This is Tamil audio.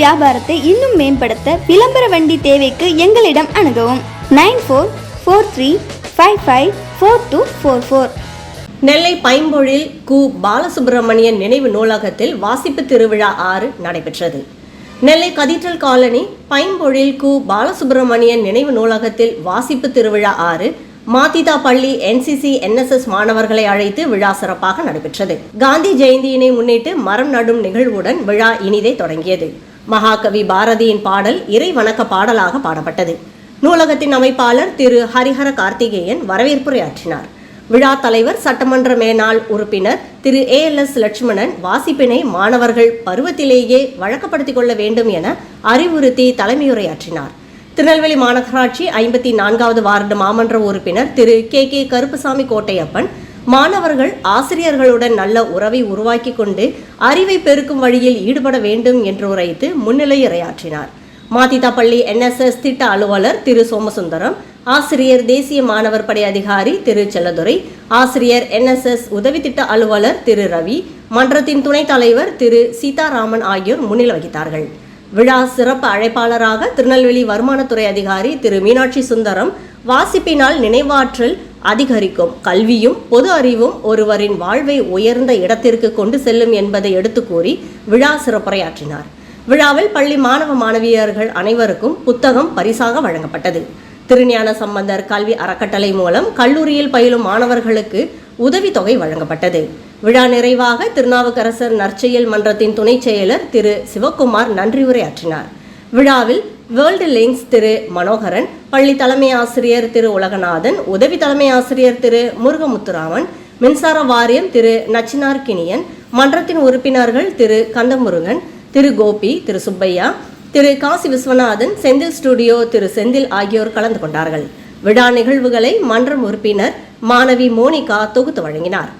வியாபாரத்தை இன்னும் மேம்படுத்த விளம்பர வண்டி தேவைக்கு எங்களிடம் அணுகவும். Nine four four three five five four two four four. Nellai Paimpozhil கு. பாலசுப்பிரமணியன் நினைவு நூலகத்தில் வாசிப்பு திருவிழா ஆறு நடைபெற்றது. நெல்லை கதீட்ரல் காலனி பைம்பொழில் கு. பாலசுப்பிரமணியன் நினைவு நூலகத்தில் வாசிப்பு திருவிழா ஆறு மாத்திதா பள்ளி என்சிசி என்எஸ்எஸ் மாணவர்களை அழைத்து விழா சிறப்பாக நடைபெற்றது. காந்தி ஜெயந்தியினை முன்னிட்டு மரம் நடும் நிகழ்வுடன் விழா இனிதே தொடங்கியது. மகாகவி பாரதியின் பாடல் இறை வணக்க பாடலாக பாடப்பட்டது. நூலகத்தின் அமைப்பாளர் திரு ஹரிஹர கார்த்திகேயன் வரவேற்புரையாற்றினார். விழா தலைவர் சட்டமன்ற மேனாள் உறுப்பினர் Thiru A L S Lakshmanan வாசிப்பினை மாணவர்கள் பருவத்திலேயே வழக்கப்படுத்திக் கொள்ள வேண்டும் என அறிவுறுத்தி தலைமையுரையாற்றினார். திருநெல்வேலி மாநகராட்சி ஐம்பத்தி நான்காவது வார்டு மாமன்ற உறுப்பினர் திரு கே கே கருப்புசாமி கோட்டையப்பன் மாணவர்கள் ஆசிரியர்களுடன் நல்ல உறவை உருவாக்கி கொண்டு அறிவை பெருக்கும் வழியில் ஈடுபட வேண்டும் என்று உரைத்து முன்னிலையுரையாற்றினார் மாத்திதா பள்ளி என்எஸ்எஸ் திட்ட அலுவலர் திரு சோமசுந்தரம் ஆசிரியர் தேசிய மாணவர் படை அதிகாரி திரு செல்லதுரை ஆசிரியர் என்எஸ்எஸ் உதவி திட்ட அலுவலர் திரு ரவி மன்றத்தின் துணைத் தலைவர் திரு சீதாராமன் ஆகியோர் முன்னிலை வகித்தார்கள். விழா சிறப்பு அழைப்பாளராக திருநெல்வேலி வருமானத்துறை அதிகாரி திரு மீனாட்சி சுந்தரம் வாசிப்பினால் நினைவாற்றல் அதிகரிக்கும். கல்வியும் பொது அறிவும் ஒருவரின் வாழ்வை உயர்ந்த இடத்திற்கு கொண்டு செல்லும் என்பதை எடுத்து கூறி விழா சிறப்புரையாற்றினார். விழாவில் பள்ளி மாணவ மாணவியர்கள் அனைவருக்கும் புத்தகம் பரிசாக வழங்கப்பட்டது. திருஞான சம்பந்தர் கல்வி அறக்கட்டளை மூலம் கல்லூரியில் பயிலும் மாணவர்களுக்கு உதவித்தொகை வழங்கப்பட்டது. விழா நிறைவாக திருநாவுக்கரசர் நற்செயல் மன்றத்தின் துணைச் செயலர் திரு. சிவக்குமார் நன்றியுரையாற்றினார். விழாவில் வேர்ல்டு லிங்க்ஸ் திரு மனோகரன் பள்ளி தலைமை ஆசிரியர் திரு உலகநாதன் உதவி தலைமை ஆசிரியர் திரு முருகமுத்துராமன் மின்சார வாரியம் திரு நச்சினார் கிணியன் மன்றத்தின் உறுப்பினர்கள் திரு கந்தமுருகன் திரு கோபி திரு சுப்பையா திரு காசி விஸ்வநாதன் செந்தில் ஸ்டுடியோ திரு செந்தில் ஆகியோர் கலந்து கொண்டார்கள். விழா நிகழ்வுகளை மன்றம் உறுப்பினர் மாணவி மோனிகா தொகுத்து வழங்கினார்.